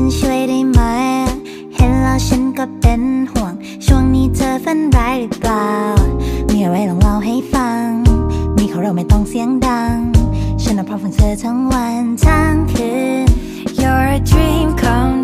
ฉันช่วยได้ไหม เห็นแล้วฉันก็เป็นห่วง ช่วงนี้เธอฝันร้ายหรือเปล่า มีอะไรลองเล่าให้ฟัง มีเขาเราไม่ต้องเสียงดัง ฉันนับพร้อมฟังเธอทั้งวันทั้งคืน your dream come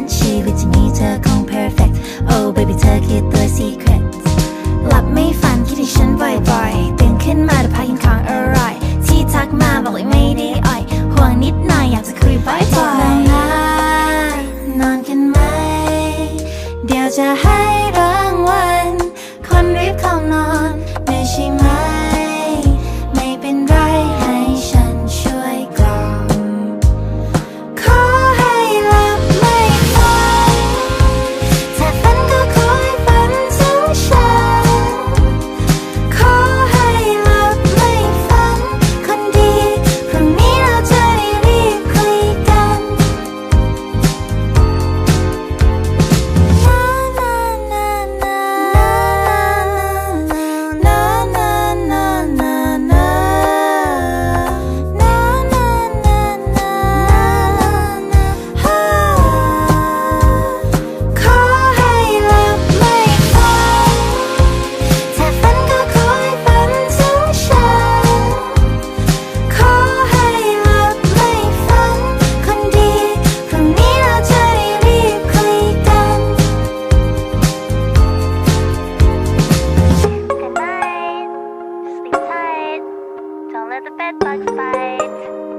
นชีวิตจะมีเธอคง perfect oh baby เธอคิดตัว secret หลับไม่ฝันคิดถึงฉันบ่อยๆตื่นขึ้นมาแต่พากินของอร่อย ที่ทักมาบอกเลยไม่ได้อ่อย ห่วงนิดหน่อยอยากจะคุยบ่อยๆนอนไหมนอนกันไหม เดี๋ยวจะให้รางวัลคนรีบเข้านอน Bed Bugs Bites.